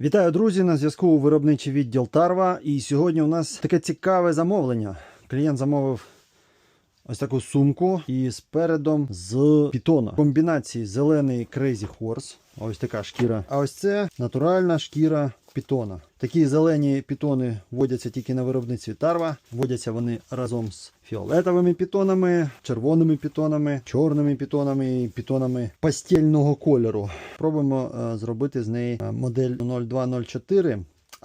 Вітаю, друзі! На зв'язку виробничий відділ Тарва. І сьогодні у нас таке цікаве замовлення. Клієнт замовив ось таку сумку і спередом з пітона. Комбінації зелений Crazy Horse. Ось така шкіра. А ось це натуральна шкіра пітона. Такі зелені пітони вводяться тільки на виробництві Тарва. Вводяться вони разом з фіолетовими пітонами, червоними пітонами, чорними пітонами і пітонами пастельного кольору. Пробуємо е, зробити з неї е, модель 0204.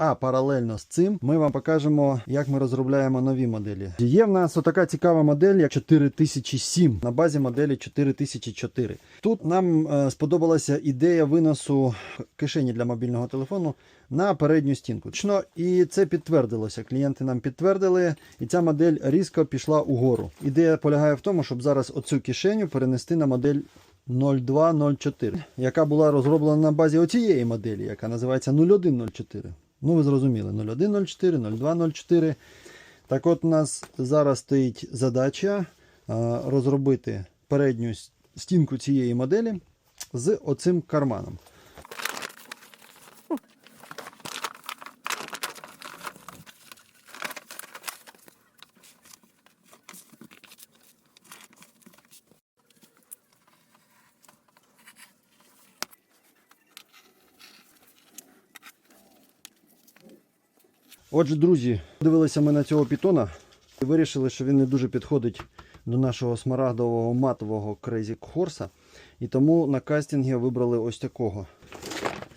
А паралельно з цим ми вам покажемо, як ми розробляємо нові моделі. Є в нас отака цікава модель, як 4007 на базі моделі 4004. Тут нам е, сподобалася ідея виносу кишені для мобільного телефону на передню стінку. І це підтвердилося. Клієнти нам підтвердили, і ця модель різко пішла угору. Ідея полягає в тому, щоб зараз оцю кишеню перенести на модель 0204, яка була розроблена на базі оцієї моделі, яка називається 0104. Ну, ви зрозуміли, 0104, 0204. Так от у нас зараз стоїть задача розробити передню стінку цієї моделі з оцим карманом. Отже, друзі, дивилися ми на цього пітона і вирішили, що він не дуже підходить до нашого смарагдового матового Crazy Horse. І тому на кастингі вибрали ось такого.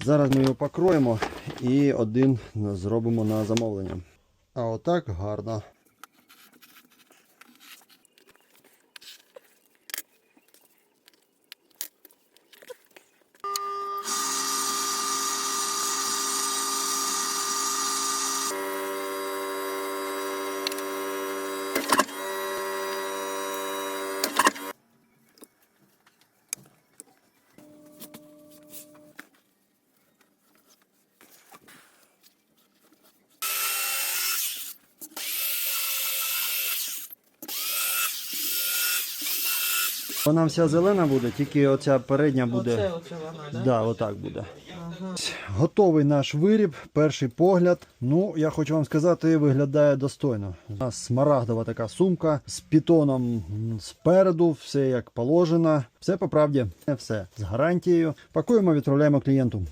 Зараз ми його покроємо і один зробимо на замовлення. А отак гарно. Вона вся зелена буде, тільки оця передня буде. Оце, оце вона, да? Да, отак буде. Ага. Готовий наш виріб, перший погляд. Ну, я хочу вам сказати, виглядає достойно. У нас смарагдова така сумка з пітоном спереду, все як положено. Все по правді, все з гарантією. Пакуємо, відправляємо клієнту.